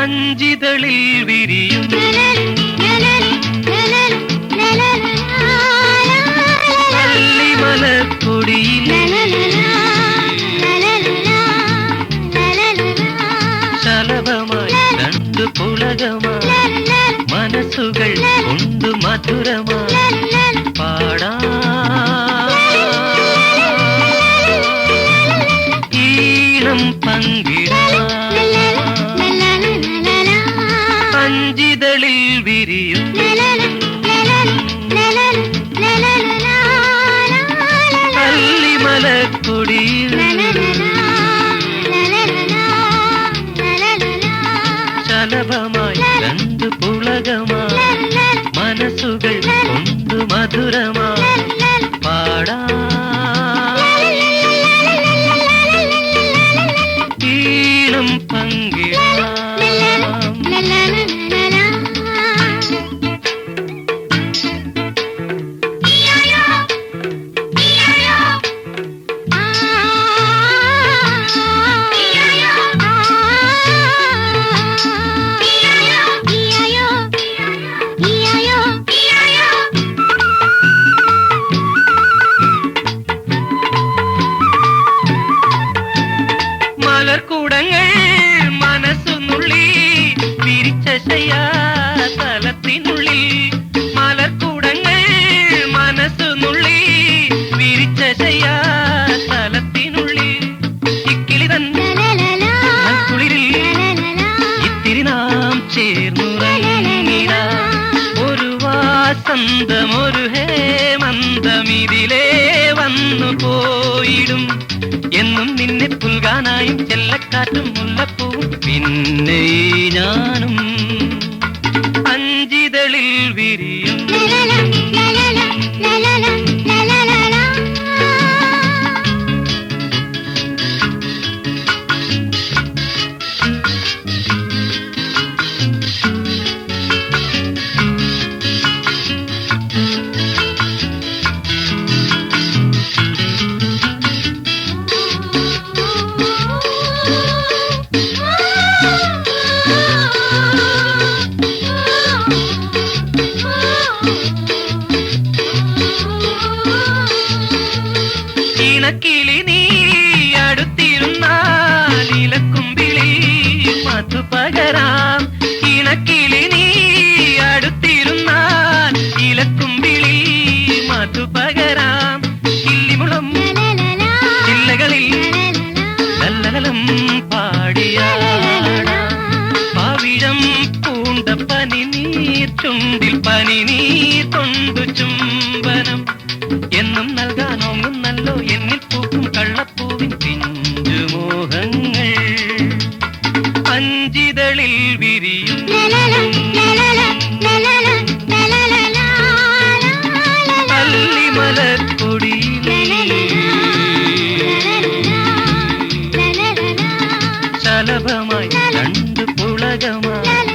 അഞ്ചിതളിൽ വിരിയും കള്ളിമലക്കൊടിയിൽ ശലഭമായി രണ്ടു പുളകമായി മനസ്സുകൾ കൊണ്ടു മധുരമായി പാടാ ഈണം പങ്കിടാം അഞ്ചിതളിൽ വിരിയും കള്ളിമലക്കൊടിയിൽ ശലഭമായി രണ്ടു പുളകമായി മനസ്സുകൾ കൊണ്ടു മധുരമായി പാടാ. ഈണം പങ്കിടാം വിരിച്ച തലത്തിനുള്ളിൽ തലത്തിനുള്ളിൽ ഇത്തിരി നാം ഒരു വാസന്തം ഒരു വന്നു പോയിടും. എന്നും നിന്നെ പുൽകാനായും ചെല്ലക്കാറ്റും മുല്ലപ്പൂവും. പിന്നെ ഞാനും വിരിയും ഇണക്കിളി നീ അടുത്തിരുന്നാൽ ഇലക്കുമ്പിളി മധു പകരാം ഇണക്കിളി നീ അടുത്തിരുന്നാൽ ഇലക്കുമ്പിളി മധു പകരാം കിള്ളിമുളം ചില്ലകളിൽ ലല്ലലം പാടിയാടാം പവിഴം പൂണ്ട പനി നീർ ചുണ്ടിൽ പനി നീ തൊണ്ടു ചുംബനം. എന്നും കള്ളപ്പൂവിൻ പിഞ്ചുമോഹങ്ങൾ അഞ്ചിതളിൽ വിരിയും പള്ളിമലക്കൊടിയിൽ ശലഭമായി രണ്ട് പുളകമായി